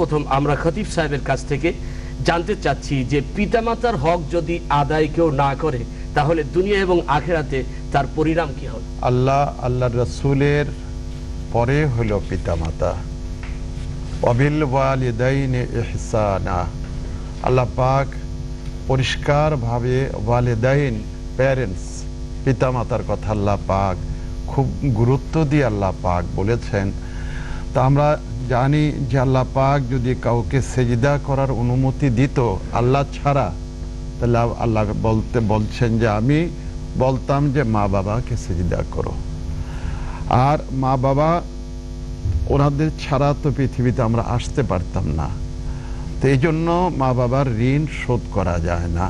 সর্বপ্রথম আমরা খতিব সাহেবের কাছ থেকে জানতে চাচ্ছি যে পিতামাতার হক যদি আদায় কেউ না করে, তাহলে দুনিয়া এবং আখেরাতে তার পরিণাম কি হবে? আল্লাহ আল্লাহ রসুলের পরে হলো পিতামাতা। অবিল আল্লাহ পাক পরিষ্কারভাবে ওয়ালিদাইন, প্যারেন্টস, পিতামাতার কথা আল্লাহ পাক খুব গুরুত্ব দিয়ে আল্লাহ পাক বলেছেন। তা আমরা জানি যে আল্লাহ পাক যদি কাউকে সেজদা করার অনুমতি দিত, আল্লাহ ছাড়া, তাহলে আল্লাহ বলতে, বলছেন যে আমি বলতাম যে মা বাবাকে সেজদা করো। আর মা বাবা ওনাদের ছাড়া তো পৃথিবীতে আমরা আসতে পারতাম না। তো এই জন্য মা বাবার ঋণ শোধ করা যায় না।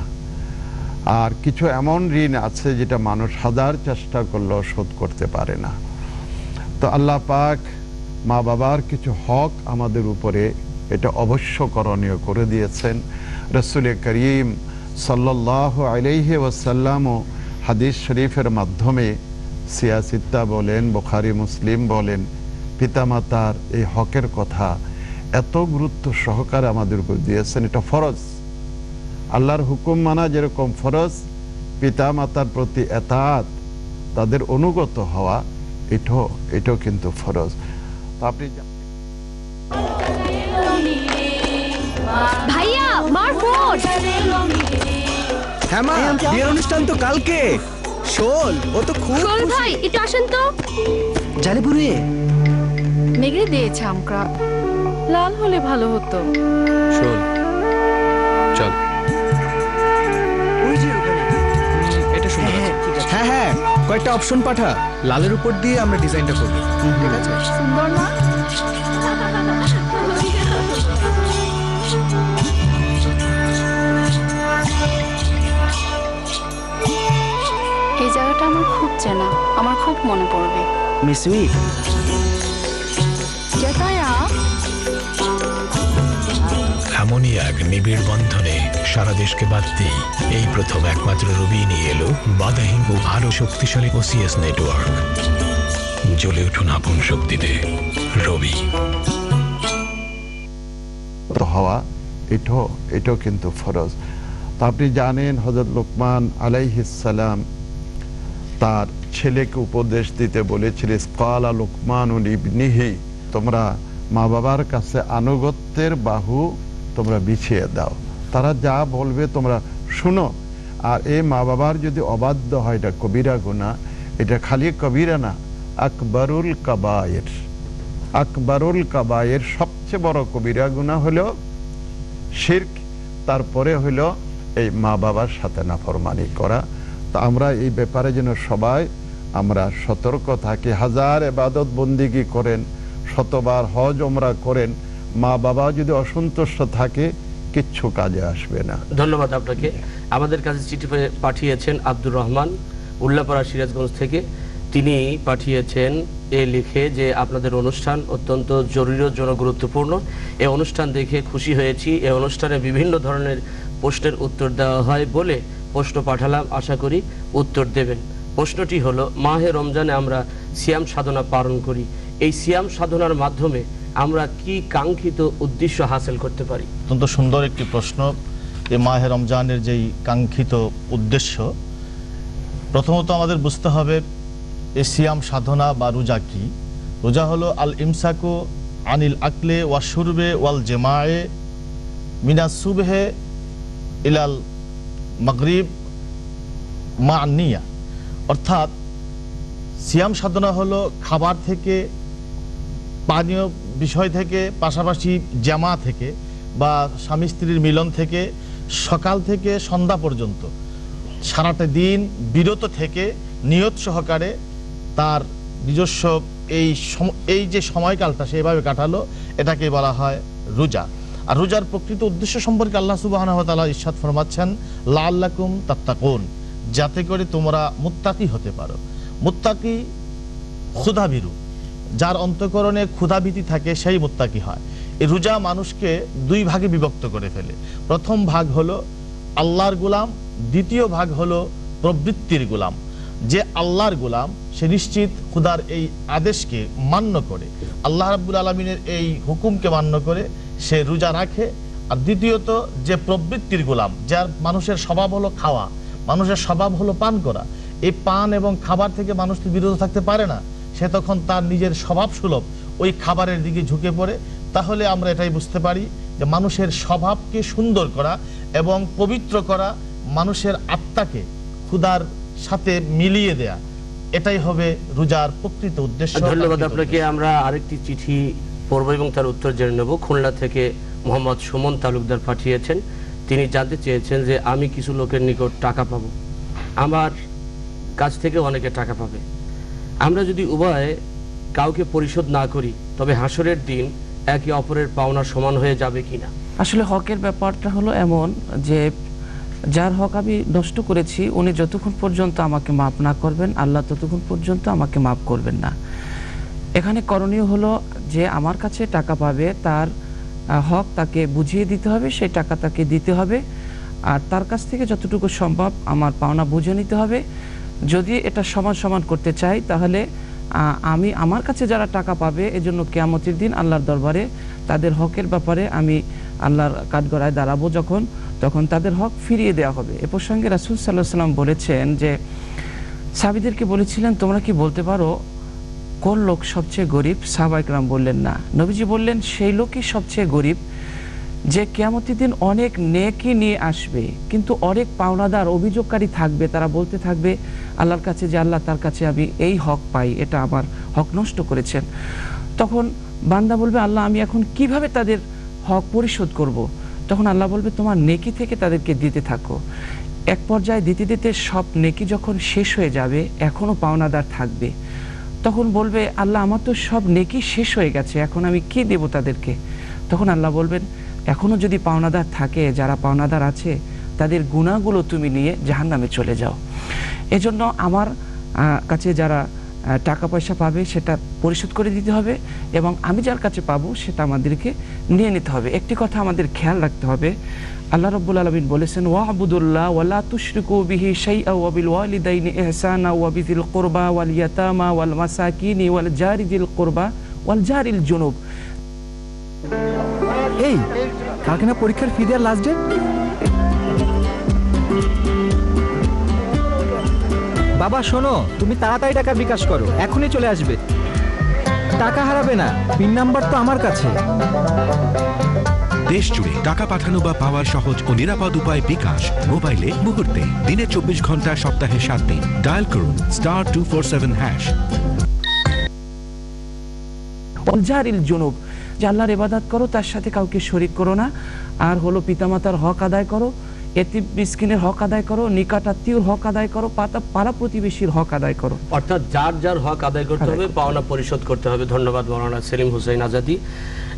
আর কিছু এমন ঋণ আছে যেটা মানুষ হাজার চেষ্টা করলেও শোধ করতে পারে না। তো আল্লাহ পাক মা বাবার কিছু হক আমাদের উপরে এটা অবশ্য করণীয় করে দিয়েছেন। রসুল করিম সাল্লাহ আলাইহি ওয়াসাল্লামও হাদিস শরীফের মাধ্যমে সিয়াসিত্তা বলেন, বোখারি, মুসলিম বলেন, পিতামাতার এই হকের কথা এত গুরুত্ব সহকারে আমাদের উপর দিয়েছেন, এটা ফরজ। আল্লাহর হুকুম মানা যেরকম ফরজ পিতা মাতার প্রতি এতাত, তাদের অনুগত হওয়া, এটাও এটাও কিন্তু ফরজ। আপনি ভাইয়া মার ফোন। হ্যাঁ মা বিয়ের অনুষ্ঠান তো কালকে। শোন ও তো খুব শোন ভাই একটু আসেন তো। জালিপুরে। মেঘে দিয়েছে আমরা লাল হলে ভালো হতো। শোন কয়েকটা অপশন পাঠা লালের উপর দিয়ে আমরা ডিজাইনটা করব। ঠিক আছে? সুন্দর না? এই জায়গাটা আমার খুব চেনা আমার খুব মনে পড়বে। মিস কেতায়া এমনই এক নিবিড় বন্ধনে সারা দেশকে বাঁধতেই এই প্রথম একমাত্র রবি নিয়ে এলো বাধাহীন ও আরও শক্তিশালী ওসিএস নেটওয়ার্ক জ্বলে উঠুন আপন শক্তিতে, রবি। হওয়া এটাও এটাও কিন্তু ফরজ। তা আপনি জানেন হজরত লোকমান আলাইহিসালাম তার ছেলেকে উপদেশ দিতে বলেছিল কালা লোকমান ইবনিহি, তোমরা মা বাবার কাছে আনুগত্যের বাহু তোমরা বিছিয়ে দাও। তারা যা বলবে তোমরা শুনো। আর এই মা বাবার যদি অবাধ্য হয়, এটা কবিরা গুণা, এটা খালি কবিরা না, আকবরুল কাবায়ের। আকবরুল কাবায়ের সবচেয়ে বড় কবিরা গুণা হলো শির্ক, তারপরে হলো এই মা বাবার সাথে নাফরমানি করা। তো আমরা এই ব্যাপারে যেন সবাই আমরা সতর্ক থাকি, হাজার এবাদত বন্দিগি করেন, শতবার হজ ওমরা করেন। মা বাবা যদি অসন্তুষ্ট থাকে কিচ্ছু কাজে আসবে না। ধন্যবাদ আপনাকে। আমাদের কাছে চিঠি পাঠিয়েছেন আব্দুর রহমান উল্লাপাড়া সিরাজগঞ্জ থেকে। তিনি পাঠিয়েছেন এ লিখে যে আপনাদের অনুষ্ঠান অত্যন্ত জরুরি ও জনগুরুত্বপূর্ণ। এই অনুষ্ঠান দেখে খুশি হয়েছি। এই অনুষ্ঠানে বিভিন্ন ধরনের প্রশ্নের উত্তর দেওয়া হয় বলে প্রশ্ন পাঠালাম। আশা করি উত্তর দেবেন। প্রশ্নটি হলো, মাহে রমজানে আমরা সিয়াম সাধনা পালন করি। এই সিয়াম সাধনার মাধ্যমে আমরা কি কাঙ্ক্ষিত উদ্দেশ্য হাসিল করতে পারি? অত্যন্ত সুন্দর একটি প্রশ্ন। এই মাহে রমজানের যেই কাঙ্ক্ষিত উদ্দেশ্য, প্রথমত আমাদের বুঝতে হবে এই সিয়াম সাধনা বা রোজা কি। রোজা হলো আল ইমসাকু আনিল আকলে ওয়া সুরবে ওয়াল জেমায়ে মিনা সুবহে ইলাল মাগরিব মা নিয়া অর্থাৎ সিয়াম সাধনা হলো খাবার থেকে পানীয় বিষয় থেকে, পাশাপাশি জামা থেকে বা স্বামী স্ত্রীর মিলন থেকে, সকাল থেকে সন্ধ্যা পর্যন্ত, সারাটা দিন বিরত থেকে নিয়ত সহকারে তার নিজস্ব এই এই যে সময়কালটা সেভাবে কাটালো, এটাকে বলা হয় রোজা। আর রোজার প্রকৃত উদ্দেশ্য সম্পর্কে আল্লাহ সুবাহ ইরশাদ ফরমাচ্ছেন লাল্লাকুম তাত্তাকুন, যাতে করে তোমরা মুত্তাকি হতে পারো। মুত্তাকি ক্ষুধাভীরু যার অন্তঃকরণে ক্ষুধাভীতি থাকে সেই মুত্তাকি হয়। এই রোজা মানুষকে দুই ভাগে বিভক্ত করে ফেলে। প্রথম ভাগ হলো আল্লাহর গোলাম, দ্বিতীয় ভাগ হলো প্রবৃত্তির গোলাম। যে আল্লাহর গোলাম, সে নিশ্চিত খুদার এই আদেশকে মান্য করে। আল্লাহ রাব্বুল আলমিনের এই হুকুমকে মান্য করে, সে রোজা রাখে। আর দ্বিতীয়ত, যে প্রবৃত্তির গোলাম, যার মানুষের স্বভাব হলো খাওয়া, মানুষের স্বভাব হলো পান করা। এই পান এবং খাবার থেকে মানুষ বিরত থাকতে পারে না। সে তখন তার নিজের স্বভাব সুলভ। ওই খাবারের দিকে ঝুঁকে পড়ে। তাহলে আমরা এটাই বুঝতে পারি যে মানুষের স্বভাবকে সুন্দর করা এবং পবিত্র করা মানুষের আত্মাকে ক্ষুদার সাথে মিলিয়ে দেয়া। এটাই হবে রোজার প্রকৃত উদ্দেশ্য। ধন্যবাদ আপনাকে। আমরা আরেকটি চিঠি পড়ব এবং তার উত্তর জেনে নেব। খুলনা থেকে মোহাম্মদ সুমন তালুকদার পাঠিয়েছেন। তিনি জানতে চেয়েছেন যে আমি কিছু লোকের নিকট টাকা পাবো। আমার কাছ থেকে অনেকে টাকা পাবে। আমরা যদি উভয়ে কাউকে পরিশোধ না করি, তবে হাসরের দিন একে অপরের পাওনা সমান হয়ে যাবে কিনা? আসলে হকের ব্যাপারটা হলো এমন যে, যার হক আমি নষ্ট করেছি, উনি যতক্ষণ পর্যন্ত আমাকে মাফ না করবেন, আল্লাহ ততক্ষণ পর্যন্ত আমাকে মাফ করবেন না। এখানে করণীয় হলো যে, আমার কাছে টাকা পাবে, তার হক তাকে বুঝিয়ে দিতে হবে সেই টাকা তাকে দিতে হবে, আর তার কাছ থেকে যতটুকু সম্ভব আমার পাওনা বুঝে নিতে হবে। যদি এটা সমান সমান করতে চাই, তাহলে আমি আমার কাছে যারা টাকা পাবে, এজন্য কেয়ামতির দিন আল্লাহর দরবারে তাদের হকের ব্যাপারে আমি আল্লাহর কাঠগড়ায় দাঁড়াবো যখন, তখন তাদের হক ফিরিয়ে দেওয়া হবে। এ প্রসঙ্গে রাসুল সাল্লাহ সাল্লাম বলেছেন যে সাবিদেরকে বলেছিলেন, তোমরা কি বলতে পারো, কোন লোক সবচেয়ে গরিব? সাহবাইকরাম বললেন, না। নবীজি বললেন, সেই লোকই সবচেয়ে গরিব যে কেয়ামতের দিন অনেক নেকি নিয়ে আসবে, কিন্তু অনেক পাওনাদার, অভিযোগকারী থাকবে, তারা বলতে থাকবে, আল্লাহর কাছে যে আল্লাহ, তার কাছে আমি এই হক পাই, এটা আমার হক নষ্ট করেছেন। তখন বান্দা বলবে, আল্লাহ, আমি এখন কীভাবে তাদের হক পরিশোধ করব। তখন আল্লাহ বলবে, তোমার নেকি থেকে তাদেরকে দিতে থাকো। এক পর্যায়ে দিতে দিতে সব নেকি যখন শেষ হয়ে যাবে, এখনও পাওনাদার থাকবে। তখন বলবে, আল্লাহ, আমার তো সব নেকি শেষ হয়ে গেছে, এখন আমি কি দেব তাদেরকে? তখন আল্লাহ বলবেন এখনও যদি পাওনাদার থাকে, যারা পাওনাদার আছে, তাদের গুণাগুলো তুমি নিয়ে জাহান্নামে চলে যাও। এজন্য আমার কাছে যারা টাকা পয়সা পাবে, সেটা পরিশোধ করে দিতে হবে এবং আমি যার কাছে পাবো, সেটা আমাদেরকে নিয়ে নিতে হবে। একটি কথা আমাদের খেয়াল রাখতে হবে। আল্লাহ রব্বুল আলমিন বলেছেন ওয়াহবুদুল্লাহ ওয়ালা তুশরিকু বিহি শাইআ ওয়া বিল ওয়ালিদাইনি ইহসানা ওয়া বিযিল কুরবা ওয়াল ইয়াতামা ওয়াল মাসাকিনি ওয়াল জারি যিল কুরবা ওয়াল জারিল জুনুব। এই কালকে না পরীক্ষার ফি দেওয়ার লাস্ট ডেট বাবা শোনো তুমি তাড়াতাড়ি টাকা বিকাশ করো এখনই চলে আসবে। টাকা হারাবে না পিন নাম্বার তো আমার কাছে। দেশ জুড়ে টাকা পাঠানো বা পাওয়ার সহজ ও নিরাপদ উপায় বিকাশ মোবাইলে মুহূর্তে দিনে চব্বিশ ঘণ্টা সপ্তাহে সাত দিন। ডায়াল করুন star two four seven hash অলজারিল জুনুব যে আল্লাহর ইবাদত করো তার সাথে কাউকে শরিক করো না। আর হলো পিতামাতার হক আদায় করো এতি মিসকিনের হক আদায় করো নিকট আত্মীয়র হক আদায় করো পাতা পাড়া প্রতিবেশীর হক আদায় করো। অর্থাৎ যার যার হক আদায় করতে হবে পাওনা পরিশোধ করতে হবে। ধন্যবাদ মৌলানা সেলিম হুসাইন আজাদি।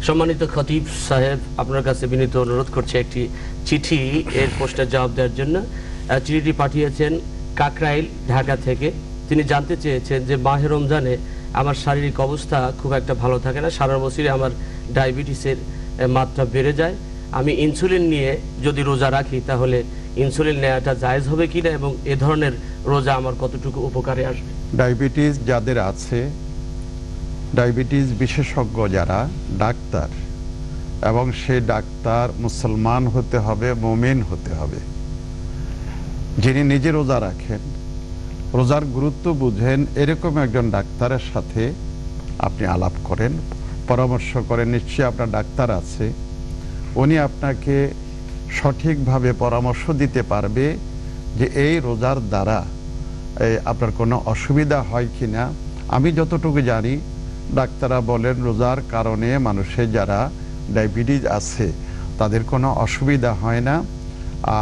সম্মানিত খতিব সাহেব আপনার কাছে বিনীত অনুরোধ করছে একটি চিঠি এর প্রশ্নের জবাব দেওয়ার জন্য। চিঠিটি পাঠিয়েছেন কাকরাইল ঢাকা থেকে। তিনি জানতে চেয়েছেন যে মাহে রমজানে আমার শারীরিক অবস্থা খুব একটা ভালো থাকে না। সারা বছরই আমার ডায়াবেটিসের মাত্রা বেড়ে যায়। আমি ইনসুলিন নিয়ে যদি রোজা রাখি, তাহলে ইনসুলিন নেওয়াটা জায়েজ হবে কিনা এবং এ ধরনের রোজা আমার কতটুকু উপকারে আসবে? ডায়াবেটিস যাদের আছে, ডায়াবেটিস বিশেষজ্ঞ যারা, ডাক্তার, এবং সেই ডাক্তার মুসলমান হতে হবে, মোমেন হতে হবে। যিনি নিজে রোজা রাখেন, রোজার গুরুত্ব বুঝেন, এরকম একজন ডাক্তারের সাথে আপনি আলাপ করেন। পরামর্শ করেন নিশ্চয়ই আপনার ডাক্তার আছে, উনি আপনাকে সঠিকভাবে পরামর্শ দিতে পারবে যে এই রোজার দ্বারা আপনার কোনো অসুবিধা হয় কি না আমি যতটুকু জানি, ডাক্তাররা বলেন রোজার কারণে মানুষের যারা ডায়াবেটিস আছে, তাদের কোনো অসুবিধা হয় না।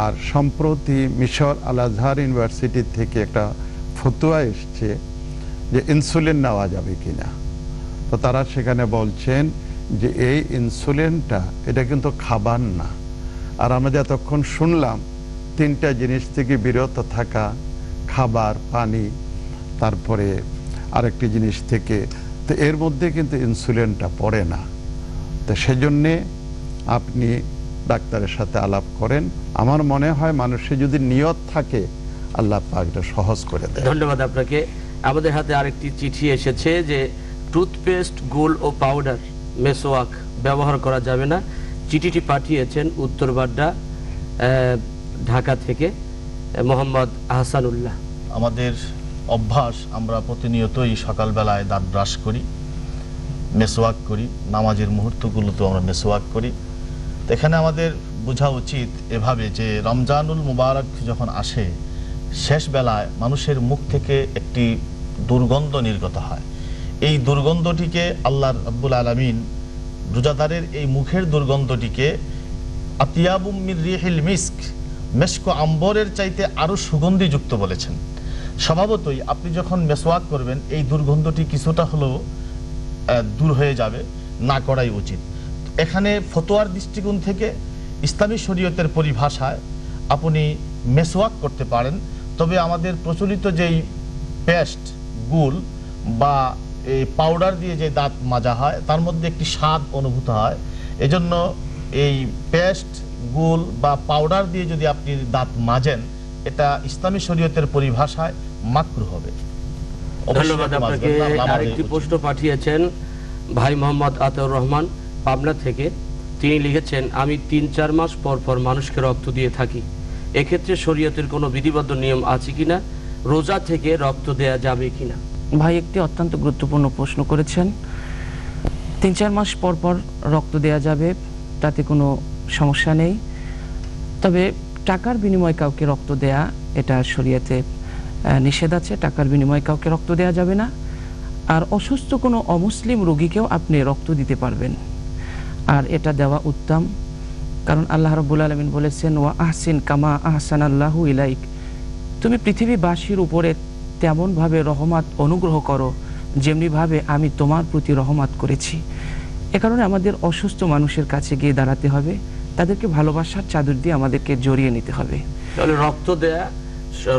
আর সম্প্রতি মিশর আল আজহার ইউনিভার্সিটি থেকে একটা ফতুয়া এসছে যে ইনসুলিন নেওয়া যাবে কিনা। তো তারা সেখানে বলছেন যে এই ইনসুলিনটা এটা কিন্তু খাবার না। আর আমরা যতক্ষণ শুনলাম, তিনটা জিনিস থেকে বিরত থাকা, খাবার, পানি, তারপরে আরেকটি জিনিস থেকে, তো এর মধ্যে কিন্তু ইনসুলিনটা পড়ে না। তো সেজন্যে আপনি ডাক্তারের সাথে আলাপ করেন। আমার মনে হয় মানুষের যদি নিয়ত থাকে, আল্লাহ পাক এটা সহজ করে দেয়। ধন্যবাদ আপনাকে। আমাদের হাতে আরেকটি চিঠি এসেছে যে টুথপেস্ট গুল ও পাউডার মেসোয়াক ব্যবহার করা যাবে না। চিঠিটি পাঠিয়েছেন উত্তরবাড্ডা আহ, ঢাকা থেকে মোহাম্মদ আহসানুল্লাহ। আমাদের অভ্যাস আমরা প্রতিনিয়তই সকালবেলায় দাঁত ব্রাশ করি মেসোয়াক করি নামাজের মুহূর্তগুলোতেও আমরা মেসোয়াক করি। এখানে আমাদের বোঝা উচিত এভাবে যে রমজানুল মুবারক যখন আসে শেষ বেলায় মানুষের মুখ থেকে একটি দুর্গন্ধ নির্গত হয়। এই দুর্গন্ধটিকে আল্লাহ রব্বুল আলমিন রোজাদারের এই মুখের দুর্গন্ধটিকে আতিয়াবুম মির রিহিল মিস্ক মেস্ক আম্বরের চাইতে আরও সুগন্ধিযুক্ত বলেছেন। স্বভাবতই আপনি যখন মেসওয়াক করবেন, এই দুর্গন্ধটি কিছুটা হলেও দূর হয়ে যাবে, না করাই উচিত। এখানে ফতোয়ার দৃষ্টিকোণ থেকে ইসলামী শরীয়তের পরিভাষায় আপনি মেসওয়াক করতে পারেন, তবে আমাদের প্রচলিত যেই পেস্ট গুল বা এই পাউডার দিয়ে যে দাঁত মাজা হয় তার মধ্যে একটি স্বাদ অনুভূত হয়। এজন্য এই পেস্ট গুল বা পাউডার দিয়ে যদি আপনি দাঁত মাজেন এটা ইসলামী শরীয়তের পরিভাষায় মাকরু হবে। ধন্যবাদ আপনাকে। আরেকটি। প্রশ্ন পাঠিয়েছেন ভাই মোহাম্মদ আতাউর রহমান পাবনা থেকে। তিনি লিখেছেন আমি তিন চার মাস পর পর মানুষকে রক্ত দিয়ে থাকি। এক্ষেত্রে শরীয়তের কোনো বিধিবদ্ধ নিয়ম আছে কিনা? রোজা থেকে রক্ত দেয়া যাবে কিনা? ভাই একটি অত্যন্ত গুরুত্বপূর্ণ প্রশ্ন করেছেন। তিন চার মাস পর পর রক্ত দেয়া যাবে, তাতে কোনো সমস্যা নেই। তবে টাকার বিনিময়ে কাউকে রক্ত দেয়া, এটা শরীয়তে নিষেধ আছে, টাকার বিনিময়ে কাউকে রক্ত দেয়া যাবে না। আর অসুস্থ কোনো অমুসলিম রোগীকেও আপনি রক্ত দিতে পারবেন। আর এটা দেওয়া উত্তম, কারণ আল্লাহ রব্বুল আলমিন বলেছেন, ওয়া আহসিন কামা আহসান আল্লাহু ইলাইক। তুমি পৃথিবীবাসীর উপরে তেমনভাবে রহমত অনুগ্রহ করো যেমনিভাবে আমি তোমার প্রতি রহমত করেছি। এ কারণে আমাদের অসুস্থ মানুষের কাছে গিয়ে দাঁড়াতে হবে। তাদেরকে ভালোবাসার চাদর দিয়ে আমাদেরকে জড়িয়ে নিতে হবে। তাহলে রক্ত দেয়া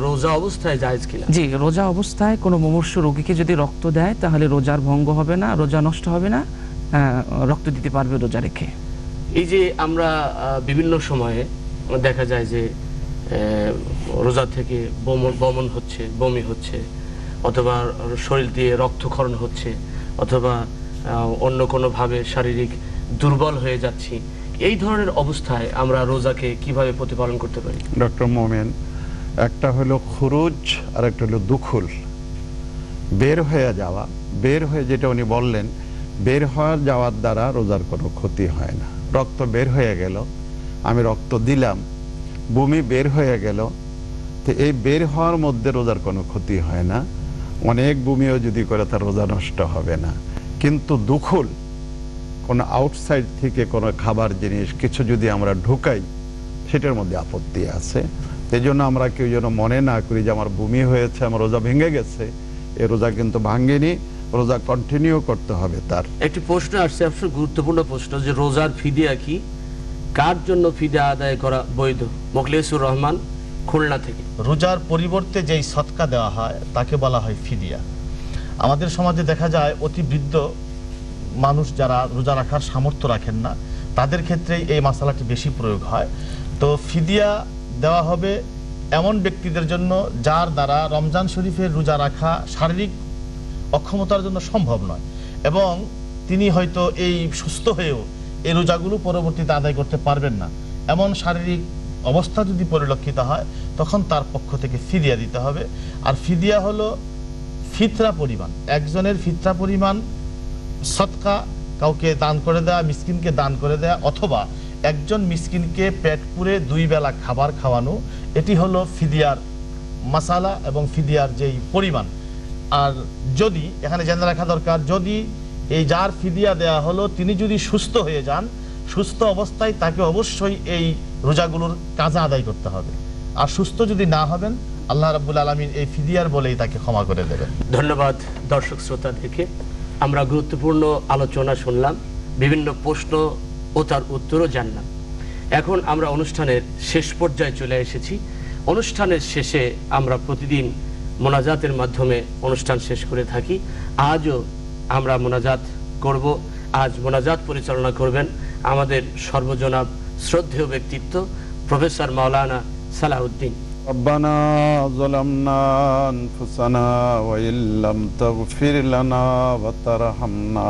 রোজা অবস্থায় জায়েজ কিনা? জি রোজা অবস্থায় কোনো মুমূর্ষ রোগীকে যদি রক্ত দেয় তাহলে রোজার ভঙ্গ হবে না রোজা নষ্ট হবে না রক্ত দিতে পারবে রোজা রেখে। এই যে আমরা বিভিন্ন সময়ে দেখা যায় যে রোজা থেকে বমন হচ্ছে, বমি হচ্ছে, অথবা শরীর দিয়ে রক্তক্ষরণ হচ্ছে, অথবা অন্য কোনোভাবে শারীরিক দুর্বল হয়ে যাচ্ছি। এই ধরনের অবস্থায় আমরা রোজাকে কীভাবে প্রতিপালন করতে পারি? ডক্টর মোমেন, একটা হলো খুরুজ, আর একটা হলো দুখুল। বের হয়ে যাওয়া, বের হয়ে যেটা উনি বললেন, বের হওয়ার যাওয়ার দ্বারা রোজার কোনো ক্ষতি হয় না। রক্ত বের হয়ে গেল, আমি রক্ত দিলাম বমি বের হয়ে গেল, তো এই বের হওয়ার মধ্যে রোজার কোনো ক্ষতি হয় না। অনেক বমিও যদি করে তার রোজা নষ্ট হবে না। কিন্তু দুখুল, কোনো আউটসাইড থেকে কোনো খাবার জিনিস, কিছু যদি আমরা ঢুকাই, সেটার মধ্যে আপত্তি আছে। এই জন্য আমরা কেউ যেন মনে না করি যে আমার বমি হয়েছে, আমার রোজা ভেঙে গেছে। এ রোজা কিন্তু ভাঙেনি, রোজা কন্টিনিউ করতে হবে তার। একটি প্রশ্ন আসছে গুরুত্বপূর্ণ প্রশ্ন যে রোজার ফিদিয়া কি? কার জন্য ফিদিয়া আদায় করা বৈধ? মোখলেসুর রহমান, খুলনা থেকে। রোজার পরিবর্তে যেই সৎকা দেওয়া হয়, তাকে বলা হয় ফিদিয়া। আমাদের সমাজে দেখা যায়, অতি বৃদ্ধ মানুষ যারা রোজা রাখার সামর্থ্য রাখেন না, তাদের ক্ষেত্রেই এই মশালাটি বেশি প্রয়োগ হয়। তো ফিদিয়া দেওয়া হবে এমন ব্যক্তিদের জন্য যার দ্বারা রমজান শরীফের রোজা রাখা শারীরিক অক্ষমতার জন্য সম্ভব নয়। এবং তিনি হয়তো এই সুস্থ হয়েও এই রোজাগুলো পরবর্তীতে আদায় করতে পারবেন না। এমন শারীরিক অবস্থা যদি পরিলক্ষিত হয়, তখন তার পক্ষ থেকে ফিদিয়া দিতে হবে। আর ফিদিয়া হলো ফিতরা পরিমাণ। একজনের ফিতরা পরিমাণ সৎকা, কাউকে দান করে দেয়া, মিসকিনকে দান করে দেয়া, অথবা একজন মিসকিনকে পেট পুরে দুই বেলা খাবার খাওয়ানো, এটি হলো ফিদিয়ার মাসালা এবং ফিদিয়ার যেই পরিমাণ। আর যদি, এখানে জেনে রাখা দরকার, যদি এই যার ফিদিয়া দেয়া হলো, তিনি যদি সুস্থ হয়ে যান, সুস্থ অবস্থায় তাকে অবশ্যই এই রোজাগুলোর কাজা আদায় করতে হবে। আর সুস্থ যদি না হবেন, আল্লাহ রাব্বুল আলমিন এই ফিদিয়ার বলেই তাকে ক্ষমা করে দেবেন। ধন্যবাদ দর্শক শ্রোতাদেরকে। আমরা গুরুত্বপূর্ণ আলোচনা শুনলাম, বিভিন্ন প্রশ্ন ও তার উত্তরও জানলাম। এখন আমরা অনুষ্ঠানের শেষ পর্যায়ে চলে এসেছি। অনুষ্ঠানের শেষে আমরা প্রতিদিন মোনাজাতের মাধ্যমে অনুষ্ঠান শেষ করে থাকি। আজও আমরা মোনাজাত করব আজ মোনাজাত পরিচালনা করবেন আমাদের সর্বজনাব শ্রদ্ধেয় ব্যক্তিত্ব প্রফেসর মাওলানা সালাউদ্দিন ربنا ظلمنا أنفسنا وإن لم تغفر لنا وترحمنا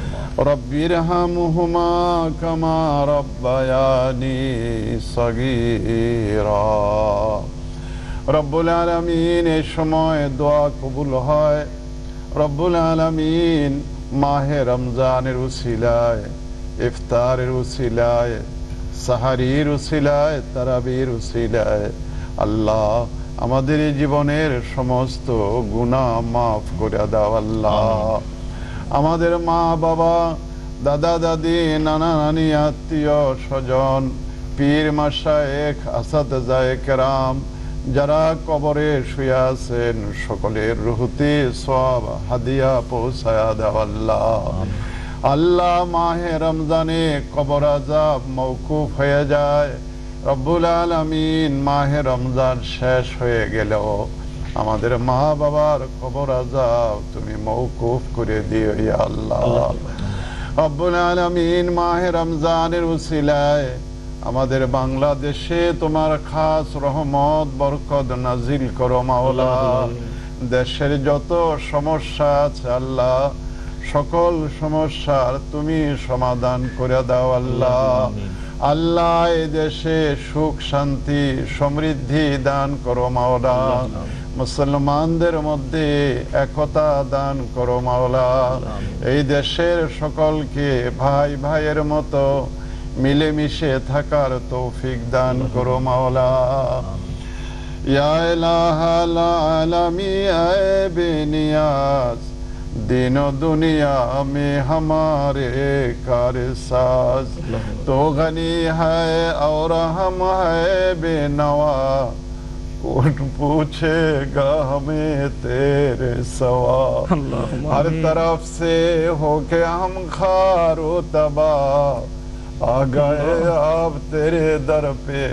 رب ارحمهما كما ربياني صغيرا রব্বুল আলমিন এই সময় দোয়া কবুল হয় রব্বুল আলমিন মাহে রমজানের উসিলায় ইফতারের উসিলায় সাহারির উসিলায় তারাবির উসিলায় আল্লাহ আমাদের এই জীবনের সমস্ত গুনাহ মাফ করে দাও আল্লাহ আমাদের মা বাবা, দাদা দাদি, নানা নানি, আত্মীয় স্বজন, পীর মাসায়েক আসাদ কেরাম, যারা কবরে শুয়ে আছেন, সকলের রুহুতে সব হাদিয়া পৌঁছায়া দাও আল্লাহ। মাহে রমজানে কবর আজাব মৌকুফ হয়ে যায়। রব্বুল আলামিন মাহে রমজান শেষ হয়ে গেল। আমাদের মা বাবার খবর আজাব তুমি মৌকুফ করে দিও ইয়া আল্লাহ। রব্বুল আলামিন মাহে রমজানের উসিলায় আমাদের বাংলাদেশে তোমার খাস রহমত বরকত নাজিল করো মাওলা। দেশের যত সমস্যা আছে আল্লাহ সকল সমস্যার তুমি সমাধান করে দাও আল্লাহ। আল্লাহ দেশে সুখ শান্তি সমৃদ্ধি দান করো মাওলা। মুসলমানদের মধ্যে একতা দান করো মাওলা এই দেশের সকলকে ভাই ভাইয়ের মতো মিলেমিশে থাকার তৌফিক দান করো মাওলা या इलाहल आलमी आए बेनियाज दिनो दुनिया में हमारे कार साज तो गनी है और کون پوچھے گا ہمیں تیرے سوا ہر طرف سے ہو کے ہم خار و تباہ۔ آ گئے آپ تیرے در پہ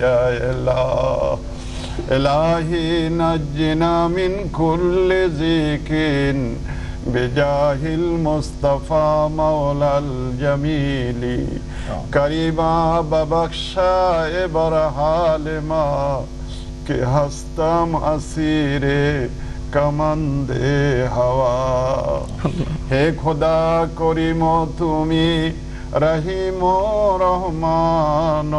یا الہ۔ الہی نجنا من کل ذکن بجاہ المصطفی مولا الجمیلی کریمہ ببخشائے برحال ماں কে হাসতাম আসিরে কামান্দে হাওয়া। হে খোদা করিম তুমি রহিম রহমান।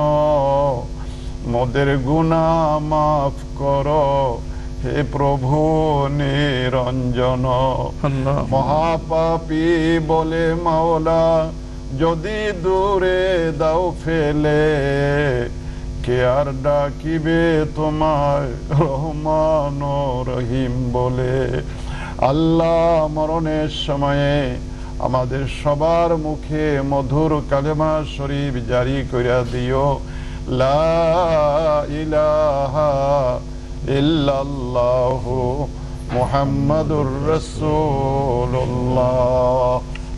মোদের গুনা মাফ কর হে প্রভু নিরঞ্জন। মহাপাপি বলে মাওলা যদি দূরে দাও ফেলে কে আর ডাকিবে তোমায়? রহমান রহিম বলে। আল্লাহ মরণের সময়ে আমাদের সবার মুখে মধুর কালেমা শরীফ জারি করিয়া দিও। লা ইলাহা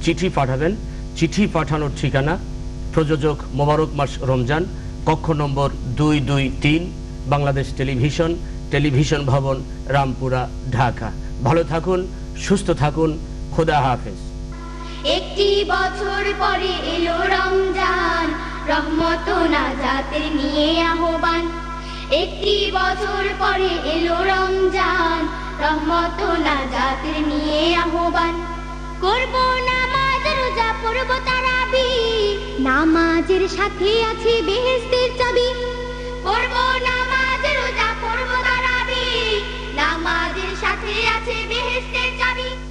চিঠি পাঠাবেন, চিঠি পাঠানোর ঠিকানা প্রযোজক মোবারক মাস রমজান কক্ষ নম্বর দুই দুই তিন, বাংলাদেশ টেলিভিশন টেলিভিশন ভবন, রামপুরা, ঢাকা। ভালো থাকুন, সুস্থ থাকুন, খোদা হাফেজ। একটি বছর পরে এলো রমজান রহমত নাজাতের নিয়ে আহ্বান। একটি বছর পরে এলো রমজান রহমত নাজাতের নিয়ে আহ্বান। করব নামাজ, রোজা পড়ব তারাবি। নামাজের সাথে আছে বেহেস্তের চাবি। পড়ব নামাজের রোজা নামাজের সাথে আছে বেহেস্তের চাবি।